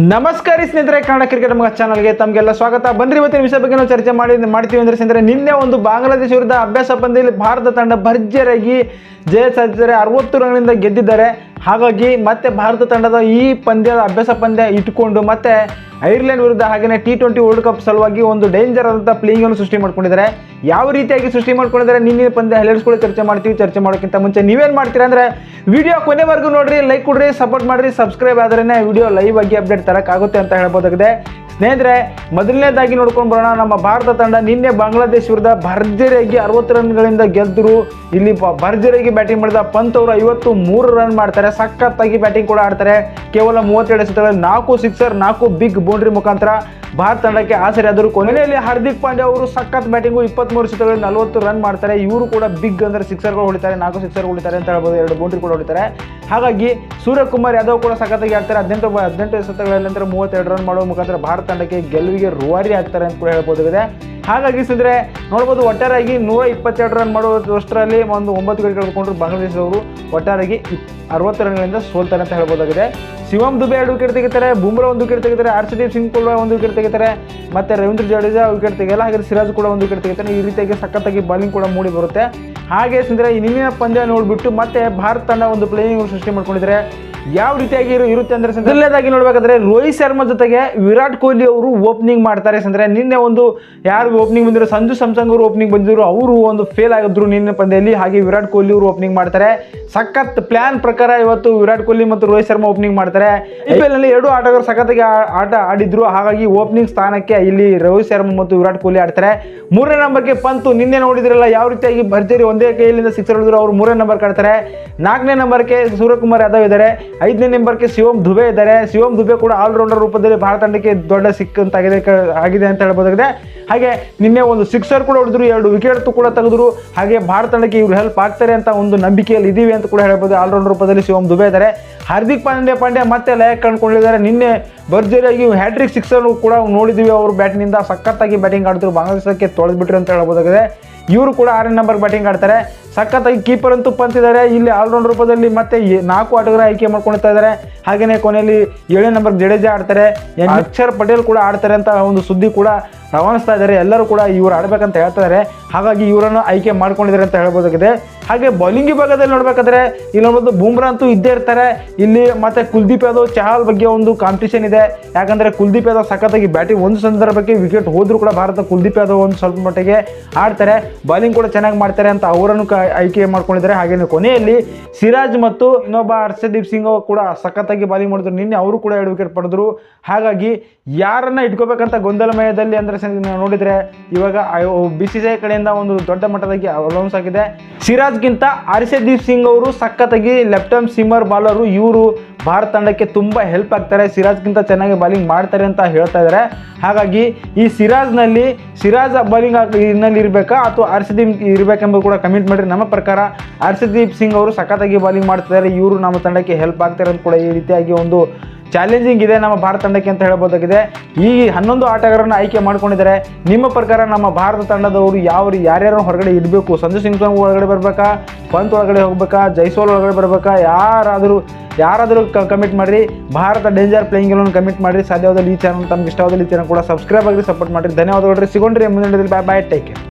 ನಮಸ್ಕಾರ ಸ್ನೇಹಿತರೆ, ಕನ್ನಡ ಕ್ರಿಕೆಟ್ ಮಗ ಚಾನಲ್ಗೆ ತಮಗೆಲ್ಲ ಸ್ವಾಗತ. ಬಂದ್ರಿ ಇವತ್ತಿನ ವಿಷಯ ಬಗ್ಗೆ ನಾವು ಚರ್ಚೆ ಮಾಡಿ ಮಾಡ್ತೀವಿ ಅಂದ್ರೆ ಸ್ನೇಹಿತರೆ, ನಿನ್ನೆ ಒಂದು ಬಾಂಗ್ಲಾದೇಶ ವಿರುದ್ಧ ಅಭ್ಯಾಸ ಪಂದ್ಯದಲ್ಲಿ ಭಾರತ ತಂಡ ಭರ್ಜರಿಯಾಗಿ ಜಯ ಸಾಧಿಸಿದರೆ ಅರವತ್ತು ರನ್ಗಳಿಂದ ಗೆದ್ದಿದ್ದಾರೆ. ಹಾಗಾಗಿ ಮತ್ತೆ ಭಾರತ ತಂಡದ ಈ ಪಂದ್ಯದ ಅಭ್ಯಾಸ ಪಂದ್ಯ ಇಟ್ಕೊಂಡು ಮತ್ತೆ ಐರ್ಲೆಂಡ್ ವಿರುದ್ಧ ಹಾಗೆಯೇ ಟಿ ಟ್ವೆಂಟಿ ವರ್ಲ್ಡ್ ಕಪ್ ಸಲುವಾಗಿ ಒಂದು ಡೇಂಜರ್ ಪ್ಲೇಯಿಂಗ್ ಅನ್ನು ಸೃಷ್ಟಿ ಮಾಡ್ಕೊಂಡಿದ್ದಾರೆ. ಯಾವ ರೀತಿಯಾಗಿ ಸೃಷ್ಟಿ ಮಾಡ್ಕೊಂಡಿದ್ದಾರೆ ನಿನ್ನೆ ಪಂದ್ಯ ಹೆಲ್ಸ್ಕೊಳ್ಳಿ ಚರ್ಚೆ ಮಾಡ್ತೀವಿ. ಚರ್ಚೆ ಮಾಡೋಕ್ಕಿಂತ ಮುಂಚೆ ನೀವೇನು ಮಾಡ್ತೀರಾ ಅಂದ್ರೆ ವಿಡಿಯೋ ಕೊನೆವರೆಗೂ ನೋಡಿರಿ ಲೈಕ್ ಕೊಡ್ರಿ ಸಪೋರ್ಟ್ ಮಾಡಿರಿ ಸಬ್ಸ್ಕ್ರೈಬ್ ಆದ್ರೇ ವಿಡಿಯೋ ಲೈವ್ ಆಗಿ ಅಪ್ಡೇಟ್ ತರಕ್ಕಾಗುತ್ತೆ ಅಂತ ಹೇಳ್ಬೋದಾಗಿದೆ. ಸ್ನೇಹಿತರೆ, ಮೊದಲನೇದಾಗಿ ನೋಡ್ಕೊಂಡು ಬರೋಣ, ನಮ್ಮ ಭಾರತ ತಂಡ ನಿನ್ನೆ ಬಾಂಗ್ಲಾದೇಶ ವಿರುದ್ಧ ಭರ್ಜರಿಯಾಗಿ ಅರವತ್ತು ರನ್ಗಳಿಂದ ಗೆದ್ದರು. ಇಲ್ಲಿ ಭರ್ಜರಿಯಾಗಿ ಬ್ಯಾಟಿಂಗ್ ಮಾಡಿದ ಪಂತ್ ಅವರು ಐವತ್ತು ಮೂರು ರನ್ ಮಾಡ್ತಾರೆ. ಸಖತ್ತಾಗಿ ಬ್ಯಾಟಿಂಗ್ ಕೂಡ ಆಡ್ತಾರೆ. ಕೇವಲ ಮೂವತ್ತೆರಡು ಎಸೆತಗಳಲ್ಲಿ ನಾಲ್ಕು ಸಿಕ್ಸರ್ ನಾಲ್ಕು ಬಿಗ್ ಬೌಂಡ್ರಿ ಮುಖಾಂತರ ಭಾರತ ತಂಡಕ್ಕೆ ಆಸರೆ ಆದರು ಕೊನೆಯಲ್ಲಿ ಹಾರ್ದಿಕ್ ಪಾಂಡ್ಯ ಅವರು ಸಖತ್ ಬ್ಯಾಟಿಂಗು ಇಪ್ಪತ್ಮೂರು ಎಸೆತಗಳಲ್ಲಿ ನಲವತ್ತು ರನ್ ಮಾಡ್ತಾರೆ. ಇವರು ಕೂಡ ಬಿಗ್ ಅಂದ್ರೆ ಸಿಕ್ಸರ್ಗಳು ಹೊಡಿತಾರೆ, ನಾಲ್ಕು ಸಿಕ್ಸರ್ಗಳು ಹೊಡಿತಾರೆ ಅಂತ ಹೇಳ್ಬೋದು, ಎರಡು ಬೌಂಡ್ರಿ ಕೂಡ ಹೊಡಿತಾರೆ. ಹಾಗಾಗಿ ಸೂರ್ಯಕುಮಾರ್ ಯಾದವ್ ಕೂಡ ಸಖತ್ತಾಗಿ ಆಡ್ತಾರೆ. ಹದಿನೆಂಟು ಹದಿನೆಂಟು ಎಸೆತಗಳಲ್ಲಿ ನಂತರ ಮೂವತ್ತೆರಡು ರನ್ ಮಾಡುವ ಮುಖಾಂತರ ಭಾರತ ತಂಡಕ್ಕೆ ಗೆಲುವಿಗೆ ರುವಾರಿ ಆಗ್ತಾರೆ ಅಂತ ಕೂಡ ಹೇಳ್ಬೋದಾಗಿದೆ. ಹಾಗಾಗಿ ಸಿದ್ರೆ, ನೋಡ್ಬೋದು ಒಟ್ಟಾರೆಯಾಗಿ ನೂರ ಇಪ್ಪತ್ತೆರಡು ರನ್ ಮಾಡುವಷ್ಟರಲ್ಲಿ ಒಂದು ಒಂಬತ್ತು ವಿಕೆಟ್ ಕಳೆದುಕೊಂಡ್ರು ಬಾಂಗ್ಲಾದೇಶದವರು. ಒಟ್ಟಾರೆಯಾಗಿ ಅರವತ್ತು ರನ್ಗಳಿಂದ ಸೋಲ್ತಾರೆ ಅಂತ ಹೇಳ್ಬೋದಾಗಿದೆ. ಶಿವಂ ದುಬೆ ಎರಡು ವಿಕೆಟ್ ತೆಗಿತಾರೆ, ಬುಮ್ರಾ ಒಂದು ವಿಕೆಟ್ ತೆಗಿತಾರೆ ಹರ್ಷದೀಪ್ ಸಿಂಗ್ ಕೂಡ ಒಂದು ವಿಕೆಟ್ ತೆಗಿತಾರೆ, ಮತ್ತೆ ರವೀಂದ್ರ ಜಡೇಜಾ ವಿಕೆಟ್ ತೆಗೆಯಲ್ಲ ಹಾಗೆ ಸಿರಾಜ್ ಕೂಡ ಒಂದು ವಿಕೆಟ್ ತೆಗಿತಾರೆ. ಈ ರೀತಿಯಾಗಿ ಸಖತ್ತಾಗಿ ಬಾಲಿಂಗ್ ಕೂಡ ಮೂಡಿ ಬರುತ್ತೆ. ಹಾಗೆ ಸಿಂದ್ರೆ ಈ ಪಂದ್ಯ ನೋಡಿಬಿಟ್ಟು ಮತ್ತೆ ಭಾರತ ತಂಡ ಒಂದು ಪ್ಲೇಯಿಂಗ್ ಸೃಷ್ಟಿ ಮಾಡ್ಕೊಂಡಿದ್ದಾರೆ ಯಾವ ರೀತಿಯಾಗಿ ಇರುತ್ತೆ ಅಂದ್ರೆ ಮೊದಲನೇದಾಗಿ ನೋಡ್ಬೇಕಾದ್ರೆ ರೋಹಿತ್ ಶರ್ಮಾ ಜೊತೆಗೆ ವಿರಾಟ್ ಕೊಹ್ಲಿ ಅವರು ಓಪನಿಂಗ್ ಮಾಡ್ತಾರೆ ಅಂದ್ರೆ ನಿನ್ನೆ ಒಂದು ಯಾರು ಓಪನಿಂಗ್ ಬಂದಿರೋ, ಸಂಜು ಸಂಸಂಗ್ ಅವರು ಓಪನಿಂಗ್ ಬಂದಿದ್ರು, ಅವರು ಒಂದು ಫೇಲ್ ಆಗಿದ್ರು ನಿನ್ನೆ ಪಂದ್ಯದಲ್ಲಿ. ಹಾಗೆ ವಿರಾಟ್ ಕೊಹ್ಲಿ ಅವರು ಓಪನಿಂಗ್ ಮಾಡ್ತಾರೆ. ಸಖತ್ ಪ್ಲಾನ್ ಪ್ರಕಾರ ಇವತ್ತು ವಿರಾಟ್ ಕೊಹ್ಲಿ ಮತ್ತು ರೋಹಿತ್ ಶರ್ಮಾ ಓಪನಿಂಗ್ ಮಾಡ್ತಾರೆ. ಐಪಿಎಲ್ನಲ್ಲಿ ಎರಡು ಆಟಗಾರರು ಸಖತ್ತಾಗಿ ಆಟ ಆಡಿದ್ರು. ಹಾಗಾಗಿ ಓಪನಿಂಗ್ ಸ್ಥಾನಕ್ಕೆ ಇಲ್ಲಿ ರೋಹಿತ್ ಶರ್ಮಾ ಮತ್ತು ವಿರಾಟ್ ಕೊಹ್ಲಿ ಆಡ್ತಾರೆ. ಮೂರನೇ ನಂಬರ್ಗೆ ಪಂತು, ನಿನ್ನೆ ನೋಡಿದ್ರಲ್ಲ ಯಾವ ರೀತಿಯಾಗಿ ಭರ್ಜರಿ ಒಂದೇ ಕೈಯಲ್ಲಿಂದ ಸಿಕ್ಸರ್ ಹೊಡೆದ್ರು, ಅವರು ಮೂರನೇ ನಂಬರ್ ಕಾಡ್ತಾರೆ ನಾಲ್ಕನೇ ನಂಬರ್ಗೆ ಸೂರ್ಯಕುಮಾರ್ ಯಾದವ್ ಇದ್ದಾರೆ. ಐದನೇ ನಂಬರ್ಗೆ ಶಿವಮ್ ದುಬೆ ಇದ್ದಾರೆ. ಶಿವಮ್ ದುಬೆ ಕೂಡ ಆಲ್ರೌಂಡರ್ ರೂಪದಲ್ಲಿ ಭಾರತ ತಂಡಕ್ಕೆ ದೊಡ್ಡ ಸಿಕ್ಕಂತಾಗಿದೆ ಆಗಿದೆ ಅಂತ ಹೇಳ್ಬೋದಾಗಿದೆ. ಹಾಗೆ ನಿನ್ನೆ ಒಂದು ಸಿಕ್ಸರ್ ಕೂಡ ಹೊಡೆದ್ರು, ಎರಡು ವಿಕೆಟ್ ಕೂಡ ತೆಗೆದ್ರು. ಹಾಗೆ ಭಾರತ ತಂಡಕ್ಕೆ ಇವರು ಹೆಲ್ಪ್ ಆಗ್ತಾರೆ ಅಂತ ಒಂದು ನಂಬಿಕೆಯಲ್ಲಿ ಇದೀವಿ ಅಂತ ಕೂಡ ಹೇಳ್ಬೋದು. ಆಲ್ರೌಂಡ್ ರೂಪದಲ್ಲಿ ಶಿವಮ್ ದುಬೆ ಇದ್ದಾರೆ ಹಾರ್ದಿಕ್ ಪಾಂಡ್ಯ ಪಾಂಡ್ಯ ಮತ್ತೆ ಲಯ ಕಂಡುಕೊಂಡಿದ್ದಾರೆ ನಿನ್ನೆ ಭರ್ಜರಿಯಾಗಿ ಹ್ಯಾಟ್ರಿಕ್ ಸಿಕ್ಸರ್ ಕೂಡ ನೋಡಿದ್ವಿ ಅವರು ಬ್ಯಾಟ್ನಿಂದ ಸಖತ್ತಾಗಿ ಬ್ಯಾಟಿಂಗ್ ಆಡಿದ್ರು ಬಾಂಗ್ಲಾದೇಶಕ್ಕೆ ತೊಳೆದ್ಬಿಟ್ರು ಅಂತ ಹೇಳ್ಬೋದಾಗಿದೆ. ಇವರು ಕೂಡ ಆರನೇ ನಂಬರ್ ಬ್ಯಾಟಿಂಗ್ ಆಡ್ತಾರೆ. ಸಖತ್ತಾಗಿ ಕೀಪರ್ ಅಂತೂ ಪಂತಿದ್ದಾರೆ. ಇಲ್ಲಿ ಆಲ್ರೌಂಡ್ ರೂಪದಲ್ಲಿ ಮತ್ತೆ ನಾಲ್ಕು ಆಟಗಾರ ಆಯ್ಕೆ ಮಾಡ್ಕೊಳ್ತಾ ಇದ್ದಾರೆ. ಹಾಗೆಯೇ ಕೊನೆಯಲ್ಲಿ ಏಳನೇ ನಂಬರ್ ಜಡೇಜಾ ಆಡ್ತಾರೆ. ಅಕ್ಷರ್ ಪಟೇಲ್ ಕೂಡ ಆಡ್ತಾರೆ ಅಂತ ಒಂದು ಸುದ್ದಿ ಕೂಡ ರವಾನಿಸ್ತಾ ಇದ್ದಾರೆ. ಎಲ್ಲರೂ ಕೂಡ ಇವರು ಆಡ್ಬೇಕಂತ ಇದ್ದಾರೆ. ಹಾಗಾಗಿ ಇವರನ್ನು ಆಯ್ಕೆ ಮಾಡ್ಕೊಂಡಿದ್ದಾರೆ ಅಂತ ಹೇಳ್ಬೋದಾಗಿದೆ. ಹಾಗೆ ಬೌಲಿಂಗ್ ವಿಭಾಗದಲ್ಲಿ ನೋಡ್ಬೇಕಾದ್ರೆ ಇಲ್ಲಿ ನೋಡ್ಬೋದು ಬೂಮ್ರಾ ಅಂತೂ ಇದ್ದೇ ಇರ್ತಾರೆ. ಇಲ್ಲಿ ಮತ್ತೆ ಕುಲ್ದೀಪ್ ಯಾದವ್ ಚಹಲ್ ಬಗ್ಗೆ ಒಂದು ಕಾಂಪಿಟೇಷನ್ ಇದೆ. ಯಾಕಂದ್ರೆ ಕುಲ್ದೀಪ್ ಯಾದವ್ ಸಖತ್ತಾಗಿ ಬ್ಯಾಟಿಂಗ್ ಒಂದು ಸಂದರ್ಭಕ್ಕೆ ವಿಕೆಟ್ ಹೋದ್ರು ಕೂಡ ಭಾರತ ಕುಲ್ದೀಪ್ ಯಾದವ್ ಒಂದು ಸ್ವಲ್ಪ ಮಟ್ಟಿಗೆ ಆಡ್ತಾರೆ. ಬೌಲಿಂಗ್ ಕೂಡ ಚೆನ್ನಾಗಿ ಮಾಡ್ತಾರೆ ಅಂತ ಅವರನ್ನು ಕ- ಆಯ್ಕೆ ಮಾಡ್ಕೊಂಡಿದ್ದಾರೆ. ಹಾಗೆ ಕೊನೆಯಲ್ಲಿ ಸಿರಾಜ್ ಮತ್ತು ಇನ್ನೊಬ್ಬ ಹರ್ಷದೀಪ್ ಸಿಂಗ್ ಕೂಡ ಸಖತ್ತಾಗಿ ಬಾಲಿಂಗ್ ಮಾಡಿದ್ರು. ನಿನ್ನೆ ಅವರು ಕೂಡ ಎರಡು ವಿಕೆಟ್ ಪಡೆದ್ರು. ಹಾಗಾಗಿ ಯಾರನ್ನ ಇಟ್ಕೋಬೇಕಂತ ಗೊಂದಲಮಯದಲ್ಲಿ ಅಂದ್ರೆ ನೋಡಿದ್ರೆ ಇವಾಗ ಬಿ ಸಿ ಸಿ ಕಡೆಯಿಂದ ಒಂದು ದೊಡ್ಡ ಮಟ್ಟದಾಗಿ ಅಲೌನ್ಸ್ ಆಗಿದೆ. ಸಿರಾಜ್ಗಿಂತ ಹರ್ಷದೀಪ್ ಸಿಂಗ್ ಅವರು ಸಖತ್ತಾಗಿ ಲೆಫ್ಟ್ ಆರ್ಮ್ ಸಿಮ್ಮರ್ ಬಾಲರು, ಇವರು ಭಾರತ ತಂಡಕ್ಕೆ ತುಂಬ ಹೆಲ್ಪ್ ಆಗ್ತಾರೆ. ಸಿರಾಜ್ಗಿಂತ ಚೆನ್ನಾಗಿ ಬಾಲಿಂಗ್ ಮಾಡ್ತಾರೆ ಅಂತ ಹೇಳ್ತಾ ಇದ್ದಾರೆ ಹಾಗಾಗಿ ಈ ಸಿರಾಜ್ನಲ್ಲಿ ಸಿರಾಜ್ ಬಾಲಿಂಗ್ ಇನ್ನಲ್ಲಿ ಇರಬೇಕಾ ಅಥವಾ ಹರ್ಷದೀಪ್ ಇರಬೇಕೆಂಬುದು ಕೂಡ ಕಮೆಂಟ್ ಮಾಡಿರಿ. ನಮ್ಮ ಪ್ರಕಾರ ಹರ್ಷದೀಪ್ ಸಿಂಗ್ ಅವರು ಸಖತ್ತಾಗಿ ಬಾಲಿಂಗ್ ಮಾಡ್ತಿದ್ದಾರೆ. ಇವರು ನಮ್ಮ ತಂಡಕ್ಕೆ ಹೆಲ್ಪ್ ಆಗ್ತಾರೆ ಅಂತ ಕೂಡ ಈ ರೀತಿಯಾಗಿ ಒಂದು ಚಾಲೆಂಜಿಂಗ್ ಇದೆ ನಮ್ಮ ಭಾರತ ತಂಡಕ್ಕೆ ಅಂತ ಹೇಳ್ಬೋದಾಗಿದೆ ಈ ಹನ್ನೊಂದು ಆಟಗಾರರನ್ನು ಆಯ್ಕೆ ಮಾಡ್ಕೊಂಡಿದ್ದಾರೆ. ನಿಮ್ಮ ಪ್ರಕಾರ ನಮ್ಮ ಭಾರತ ತಂಡದವರು ಯಾವ ಯಾರ್ಯಾರು ಹೊರಗಡೆ ಇಡಬೇಕು? ಸಂಜು ಸಿಂಗ್ ಸಾಂಗ್ ಒಳಗಡೆ ಬರಬೇಕಾ? ಪಂತ್ ಒಳಗಡೆ ಹೋಗ್ಬೇಕಾ? ಜೈಸೋಲ್ ಒಳಗಡೆ ಬರಬೇಕಾ? ಯಾರಾದರೂ ಯಾರಾದರೂ ಕಮಿಟ್ ಮಾಡಿರಿ. ಭಾರತ ಡೇಂಜರ್ ಪ್ಲೇಯಿಂಗ್ ಎಲ್ಲವನ್ನು ಕಮಿಟ್ ಮಾಡಿರಿ. ಸಾಧ್ಯವಾದಲ್ಲಿ ಈ ಚಾನಲ್ ತಮ್ಗೆ ಇಷ್ಟವಾದಲ್ಲಿ ಈ ಚಾನಲ್ ಕೂಡ ಸಬ್ಸ್ಕ್ರೈಬ್ ಆಗಿ ಸಪೋರ್ಟ್ ಮಾಡಿರಿ. ಧನ್ಯವಾದಗಳು ಸಿಗೊಂಡ್ರಿ ಮುಂದಿನ ಬಾಯ್ ಬಾಯ್ ಟೇಕ್ ಕೇರ್